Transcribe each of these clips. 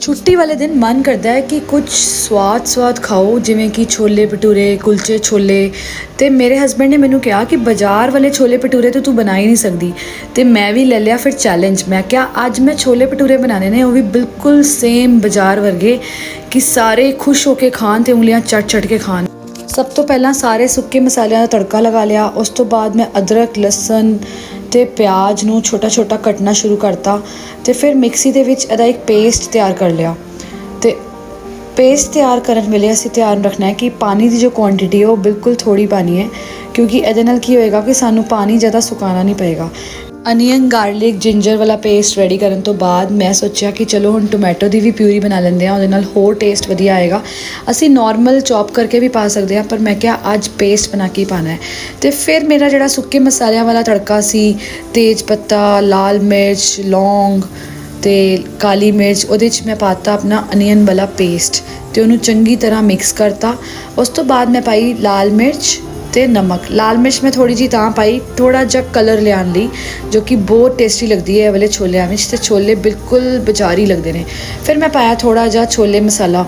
ਛੁੱਟੀ ਵਾਲੇ ਦਿਨ ਮਨ ਕਰਦਾ ਹੈ ਕਿ ਕੁਝ ਸਵਾਦ ਸਵਾਦ ਖਾਓ, ਜਿਵੇਂ ਕਿ ਛੋਲੇ ਭਟੂਰੇ, ਕੁਲਚੇ ਛੋਲੇ। ਤੇ ਮੇਰੇ ਹਸਬੰਡ ਨੇ ਮੈਨੂੰ ਕਿਹਾ ਕਿ ਬਾਜ਼ਾਰ ਵਾਲੇ ਛੋਲੇ ਭਟੂਰੇ ਤਾਂ ਤੂੰ ਬਣਾ ਹੀ ਨਹੀਂ ਸਕਦੀ। ਤੇ ਮੈਂ ਵੀ ਲੈ ਲਿਆ ਫਿਰ ਚੈਲੰਜ ਮੈਂ ਕਿਹਾ, ਅੱਜ ਮੈਂ ਛੋਲੇ ਭਟੂਰੇ ਬਣਾਣੇ ਨੇ, ਉਹ ਵੀ ਬਿਲਕੁਲ ਸੇਮ ਬਾਜ਼ਾਰ ਵਰਗੇ, ਕਿ ਸਾਰੇ ਖੁਸ਼ ਹੋ ਕੇ ਖਾਣ ਤੇ ਉਂਗਲੀਆਂ ਚੱਟ ਚੱਟ ਕੇ ਖਾਣ। ਸਭ ਤੋਂ ਪਹਿਲਾਂ ਸਾਰੇ ਸੁੱਕੇ ਮਸਾਲਿਆਂ ਦਾ ਤੜਕਾ ਲਗਾ ਲਿਆ। ਉਸ ਤੋਂ ਬਾਅਦ ਮੈਂ ਅਦਰਕ, ਲਸਣ ਤੇ ਪਿਆਜ਼ ਨੂੰ ਛੋਟਾ ਛੋਟਾ ਕੱਟਣਾ ਸ਼ੁਰੂ ਕਰਤਾ ਤੇ ਫਿਰ ਮਿਕਸੀ ਦੇ ਵਿੱਚ ਇਹਦਾ ਇੱਕ ਪੇਸਟ ਤਿਆਰ ਕਰ ਲਿਆ। ਤੇ ਪੇਸਟ ਤਿਆਰ ਕਰਨ ਵੇਲੇ ਅਸੀਂ ਧਿਆਨ ਰੱਖਣਾ ਹੈ ਕਿ ਪਾਣੀ ਦੀ ਜੋ ਕੁਆਂਟੀਟੀ ਹੈ ਉਹ ਬਿਲਕੁਲ ਥੋੜੀ ਪਾਣੀ ਹੈ ਕਿਉਂਕਿ ਇਹਦੇ ਨਾਲ ਕੀ ਹੋਏਗਾ ਕਿ ਸਾਨੂੰ ਪਾਣੀ ਜ਼ਿਆਦਾ ਸੁਕਾਉਣਾ ਨਹੀਂ ਪਏਗਾ। ਅਨੀਅਨ ਗਾਰਲਿਕ ਜਿੰਜਰ ਵਾਲਾ ਪੇਸਟ ਰੈਡੀ ਕਰਨ ਤੋਂ ਬਾਅਦ ਮੈਂ ਸੋਚਿਆ ਕਿ ਚਲੋ ਹੁਣ ਟੋਮੈਟੋ ਦੀ ਵੀ ਪਿਊਰੀ ਬਣਾ ਲੈਂਦੇ ਹਾਂ, ਉਹਦੇ ਨਾਲ ਹੋਰ ਟੇਸਟ ਵਧੀਆ ਆਏਗਾ। ਅਸੀਂ ਨਾਰਮਲ ਚੌਪ ਕਰਕੇ ਵੀ ਪਾ ਸਕਦੇ ਹਾਂ, ਪਰ ਮੈਂ ਕਿਹਾ ਅੱਜ ਪੇਸਟ ਬਣਾ ਕੇ ਹੀ ਪਾਣਾ ਹੈ। ਤੇ ਫਿਰ ਮੇਰਾ ਜਿਹੜਾ ਸੁੱਕੇ ਮਸਾਲਿਆਂ ਵਾਲਾ ਤੜਕਾ ਸੀ, ਤੇਜ ਪੱਤਾ, ਲਾਲ ਮਿਰਚ, ਲੌਂਗ ਤੇ ਕਾਲੀ ਮਿਰਚ, ਉਹਦੇ 'ਚ ਮੈਂ ਪਾਤਾ ਆਪਣਾ ਅਨੀਅਨ ਵਾਲਾ ਪੇਸਟ ਤੇ ਉਹਨੂੰ ਚੰਗੀ ਤਰ੍ਹਾਂ ਮਿਕਸ ਕਰਤਾ। ਉਸ ਤੋਂ ਬਾਅਦ ਮੈਂ ਪਾਈ ਲਾਲ ਮਿਰਚ ਤੇ ਨਮਕ। ਲਾਲ ਮਿਰਚ ਮੈਂ ਥੋੜੀ ਜੀ ਤਾਂ ਪਾਈ ਥੋੜਾ ਜਿਹਾ ਕਲਰ ਲਿਆਉਣ ਲਈ, ਜੋ ਕਿ ਬਹੁਤ ਟੇਸਟੀ ਲੱਗਦੀ ਹੈ ਇਹ ਵਾਲੇ ਛੋਲਿਆਂ ਵਿੱਚ ਤੇ ਛੋਲੇ ਬਿਲਕੁਲ ਬਜ਼ਾਰੀ ਲੱਗਦੇ ਨੇ। ਫਿਰ ਮੈਂ ਪਾਇਆ ਥੋੜਾ ਜਿਹਾ ਛੋਲੇ ਮਸਾਲਾ।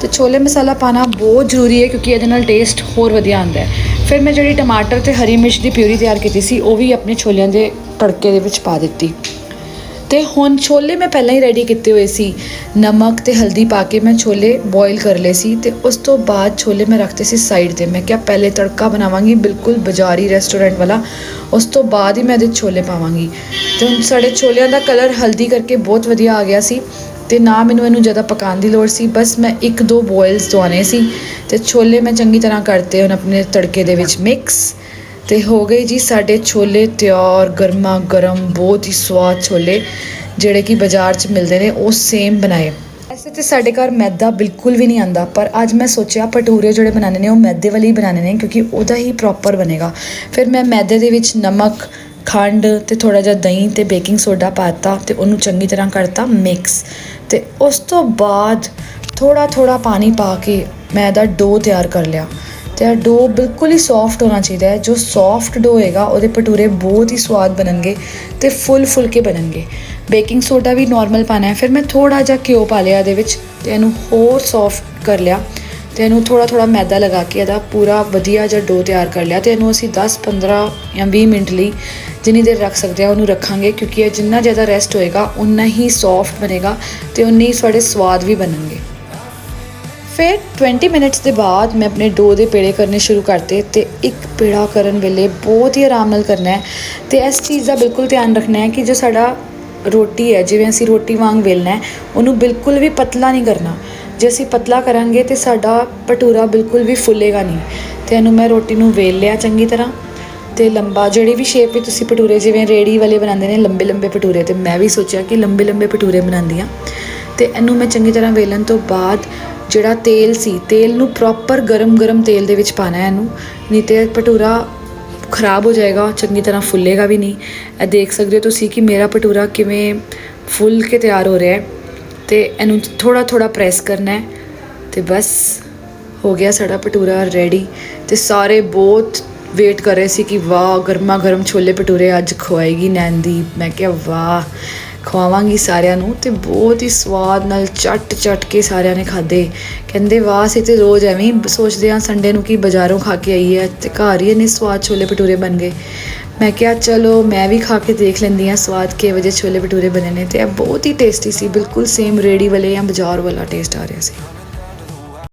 ਤੇ ਛੋਲੇ ਮਸਾਲਾ ਪਾਣਾ ਬਹੁਤ ਜ਼ਰੂਰੀ ਹੈ ਕਿਉਂਕਿ ਇਹਦੇ ਨਾਲ ਟੇਸਟ ਹੋਰ ਵਧੀਆ ਆਉਂਦਾ ਹੈ। ਫਿਰ ਮੈਂ ਜਿਹੜੀ ਟਮਾਟਰ ਤੇ ਹਰੀ ਮਿਰਚ ਦੀ ਪਿਊਰੀ ਤਿਆਰ ਕੀਤੀ ਸੀ, ਉਹ ਵੀ ਆਪਣੇ ਛੋਲਿਆਂ ਦੇ ਤੜਕੇ ਦੇ ਵਿੱਚ ਪਾ ਦਿੱਤੀ। ਤੇ ਹੁਣ ਛੋਲੇ ਮੈਂ ਪਹਿਲਾਂ ਹੀ ਰੈਡੀ ਕੀਤੇ ਹੋਏ ਸੀ। ਨਮਕ ਤੇ ਹਲਦੀ ਪਾ ਕੇ ਮੈਂ ਛੋਲੇ ਬੋਇਲ ਕਰ ਲਏ ਸੀ ਤੇ ਉਸ ਤੋਂ ਬਾਅਦ ਛੋਲੇ ਮੈਂ ਰੱਖਤੇ ਸੀ ਸਾਈਡ ਤੇ। ਮੈਂ ਕਿਹਾ ਪਹਿਲੇ ਤੜਕਾ ਬਣਾਵਾਂਗੀ, ਬਿਲਕੁਲ ਬਾਜ਼ਾਰੀ ਰੈਸਟੋਰੈਂਟ ਵਾਲਾ। ਉਸ ਤੋਂ ਬਾਅਦ ਹੀ ਮੈਂ ਇਹਦੇ ਛੋਲੇ ਪਾਵਾਂਗੀ। ਤੇ ਹੁਣ ਸਾਡੇ ਛੋਲਿਆਂ ਦਾ ਕਲਰ ਹਲਦੀ ਕਰਕੇ ਬਹੁਤ ਵਧੀਆ ਆ ਗਿਆ ਸੀ ਤੇ ਨਾ ਮੈਨੂੰ ਇਹਨੂੰ ਜ਼ਿਆਦਾ ਪਕਾਉਣ ਦੀ ਲੋੜ ਸੀ। ਬਸ ਮੈਂ ਇੱਕ ਦੋ ਬੋਇਲਸ ਦਵਾਣੇ ਸੀ ਤੇ ਛੋਲੇ ਮੈਂ ਚੰਗੀ ਤਰ੍ਹਾਂ ਕਰਤੇ ਹੁਣ ਆਪਣੇ ਤੜਕੇ ਦੇ ਵਿੱਚ ਮਿਕਸ ਤੇ ਹੋ ਗਏ ਜੀ ਸਾਡੇ ਛੋਲੇ ਤਿਆਰ, ਗਰਮਾ ਗਰਮ, ਬਹੁਤ ਹੀ ਸਵਾਦ ਛੋਲੇ ਜਿਹੜੇ ਕਿ ਬਾਜ਼ਾਰ 'ਚ ਮਿਲਦੇ ਨੇ, ਉਹ ਸੇਮ ਬਣਾਏ। ਐਸੇ ਤੇ ਸਾਡੇ ਘਰ ਮੈਦਾ ਬਿਲਕੁਲ ਵੀ ਨਹੀਂ ਆਂਦਾ, ਪਰ ਅੱਜ ਮੈਂ ਸੋਚਿਆ ਭਟੂਰੇ ਜਿਹੜੇ ਬਣਾਣੇ ਨੇ, ਉਹ ਮੈਦੇ ਵਾਲੇ ਹੀ ਬਣਾਣੇ ਨੇ, ਕਿਉਂਕਿ ਉਹਦਾ ਹੀ ਪ੍ਰੋਪਰ ਬਣੇਗਾ। ਫਿਰ ਮੈਂ ਮੈਦੇ ਦੇ ਵਿੱਚ ਨਮਕ, ਖੰਡ ਤੇ ਥੋੜਾ ਜਿਹਾ ਦਹੀਂ ਤੇ ਬੇਕਿੰਗ ਸੋਡਾ ਪਾਤਾ ਤੇ ਉਹਨੂੰ ਚੰਗੀ ਤਰ੍ਹਾਂ ਕਰਤਾ ਮਿਕਸ ਤੇ ਉਸ ਤੋਂ ਬਾਅਦ ਥੋੜਾ ਥੋੜਾ ਪਾਣੀ ਪਾ ਕੇ ਮੈਂ ਇਹਦਾ ਡੋ ਤਿਆਰ ਕਰ ਲਿਆ। ਤੇ ਇਹ ਡੋ ਬਿਲਕੁਲ ਹੀ ਸੌਫਟ ਹੋਣਾ ਚਾਹੀਦਾ ਹੈ। ਜੋ ਸੌਫਟ ਡੋ ਹੋਏਗਾ, ਉਹਦੇ ਭਟੂਰੇ ਬਹੁਤ ਹੀ ਸਵਾਦ ਬਣਨਗੇ ਤੇ ਫੁੱਲ ਫੁੱਲ ਕੇ ਬਣਨਗੇ। ਬੇਕਿੰਗ ਸੋਡਾ ਵੀ ਨਾਰਮਲ ਪਾਣਾ ਹੈ। ਫਿਰ ਮੈਂ ਥੋੜਾ ਜਿਹਾ ਘਿਓ ਪਾ ਲਿਆ ਇਹਦੇ ਵਿੱਚ ਤੇ ਇਹਨੂੰ ਹੋਰ ਸੌਫਟ ਕਰ ਲਿਆ ਤੇ ਇਹਨੂੰ ਥੋੜਾ ਥੋੜਾ ਮੈਦਾ ਲਗਾ ਕੇ ਇਹਦਾ ਪੂਰਾ ਵਧੀਆ ਜਿਹਾ ਡੋ ਤਿਆਰ ਕਰ ਲਿਆ ਤੇ ਇਹਨੂੰ ਅਸੀਂ 10 15 ਜਾਂ 20 ਮਿੰਟ ਲਈ ਜਿੰਨੀ ਦੇਰ ਰੱਖ ਸਕਦੇ ਆ ਉਹਨੂੰ ਰੱਖਾਂਗੇ ਕਿਉਂਕਿ ਇਹ ਜਿੰਨਾ ਜ਼ਿਆਦਾ ਰੈਸਟ ਹੋਏਗਾ ਉਨਾ ਹੀ ਸੌਫਟ ਬਣੇਗਾ ਤੇ ਉਨੇ ਹੀ ਸਾਡੇ ਸਵਾਦ ਵੀ ਬਣਨਗੇ। ਫਿਰ 20 ਮਿੰਟਸ ਦੇ ਬਾਅਦ ਮੈਂ ਆਪਣੇ ਡੋ ਦੇ ਪੇੜੇ ਕਰਨੇ ਸ਼ੁਰੂ ਕਰਤੇ ਤੇ ਇੱਕ ਪੇੜਾ ਕਰਨ ਵੇਲੇ ਬਹੁਤ ਹੀ ਆਰਾਮ ਨਾਲ ਕਰਨਾ ਹੈ ਤੇ ਇਸ ਚੀਜ਼ ਦਾ ਬਿਲਕੁਲ ਧਿਆਨ ਰੱਖਣਾ ਹੈ ਕਿ ਜੋ ਸਾਡਾ ਰੋਟੀ ਹੈ, ਜਿਵੇਂ ਅਸੀਂ ਰੋਟੀ ਵਾਂਗ ਵੇਲਣਾ ਹੈ, ਉਹਨੂੰ ਬਿਲਕੁਲ ਵੀ ਪਤਲਾ ਨਹੀਂ ਕਰਨਾ। ਜੇ ਅਸੀਂ ਪਤਲਾ ਕਰਾਂਗੇ ਤੇ ਸਾਡਾ ਭਟੂਰਾ ਬਿਲਕੁਲ ਵੀ ਫੁੱਲੇਗਾ ਨਹੀਂ। ਤੇ ਇਹਨੂੰ ਮੈਂ ਰੋਟੀ ਨੂੰ ਵੇਲ ਲਿਆ ਚੰਗੀ ਤਰ੍ਹਾਂ। ਤੇ ਲੰਬਾ ਜਿਹੜੀ ਵੀ ਸ਼ੇਪ ਵੀ ਤੁਸੀਂ ਭਟੂਰੇ ਜਿਵੇਂ ਰੇੜੀ ਵਾਲੇ ਬਣਾਉਂਦੇ ਨੇ ਲੰਬੇ ਲੰਬੇ ਭਟੂਰੇ ਤੇ ਮੈਂ ਵੀ ਸੋਚਿਆ ਕਿ ਲੰਬੇ ਲੰਬੇ ਭਟੂਰੇ ਬਣਾਉਂਦੀ ਹਾਂ। ਤੇ ਇਹਨੂੰ ਮੈਂ ਚੰਗੀ ਤਰ੍ਹਾਂ ਵੇਲਣ ਤੋਂ ਬਾਅਦ ਜਿਹੜਾ ਤੇਲ ਸੀ, ਤੇਲ ਨੂੰ ਪ੍ਰੋਪਰ ਗਰਮ-ਗਰਮ ਤੇਲ ਦੇ ਵਿੱਚ ਪਾਣਾ ਹੈ ਇਹਨੂੰ, ਨਹੀਂ ਤੇ ਭਟੂਰਾ ਖਰਾਬ ਹੋ ਜਾਏਗਾ, ਚੰਗੀ ਤਰ੍ਹਾਂ ਫੁੱਲੇਗਾ ਵੀ ਨਹੀਂ। ਇਹ ਦੇਖ ਸਕਦੇ ਹੋ ਤੁਸੀਂ ਕਿ ਮੇਰਾ ਭਟੂਰਾ ਕਿਵੇਂ ਫੁੱਲ ਕੇ ਤਿਆਰ ਹੋ ਰਿਹਾ ਹੈ ਤੇ ਇਹਨੂੰ ਥੋੜਾ ਥੋੜਾ ਪ੍ਰੈਸ ਕਰਨਾ ਹੈ ਤੇ ਬਸ ਹੋ ਗਿਆ ਸਾਡਾ ਭਟੂਰਾ ਰੈਡੀ ਤੇ ਸਾਰੇ ਬਹੁਤ ਵੇਟ ਕਰ ਰਹੇ ਸੀ ਕਿ ਵਾਹ ਗਰਮਾ ਗਰਮ ਛੋਲੇ ਭਟੂਰੇ ਅੱਜ ਖਵਾਏਗੀ ਨੈਂਦੀ ਮੈਂ ਕਿਹਾ ਵਾਹ ਖਵਾਵਾਂਗੀ ਸਾਰਿਆਂ ਨੂੰ ਤੇ ਬਹੁਤ ਹੀ ਸਵਾਦ ਨਾਲ ਚੱਟ ਚੱਟ ਕੇ ਸਾਰਿਆਂ ਨੇ ਖਾਦੇ ਕਹਿੰਦੇ, ਵਾਹ, ਅਸੀਂ ਤੇ ਰੋਜ਼ ਐਵੇਂ ਹੀ ਸੋਚਦੇ ਹਾਂ ਸੰਡੇ ਨੂੰ ਕਿ ਬਾਜ਼ਾਰੋਂ ਖਾ ਕੇ ਆਈਏ ਤੇ ਘਰ ਹੀ ਇੰਨੇ ਸਵਾਦ ਛੋਲੇ ਭਟੂਰੇ ਬਣ ਗਏ। ਮੈਂ ਕਿਹਾ, ਚਲੋ, ਮੈਂ ਵੀ ਖਾ ਕੇ ਦੇਖ ਲੈਂਦੀ ਹਾਂ ਸਵਾਦ ਕਿਹੋ ਵਜੇ ਛੋਲੇ ਭਟੂਰੇ ਬਣੇ ਨੇ ਤੇ ਇਹ ਬਹੁਤ ਹੀ ਟੇਸਟੀ ਸੀ, ਬਿਲਕੁਲ ਸੇਮ ਰੇੜੀ ਵਾਲੇ ਜਾਂ ਬਾਜ਼ਾਰ ਵਾਲਾ ਟੇਸਟ ਆ ਰਿਹਾ ਸੀ।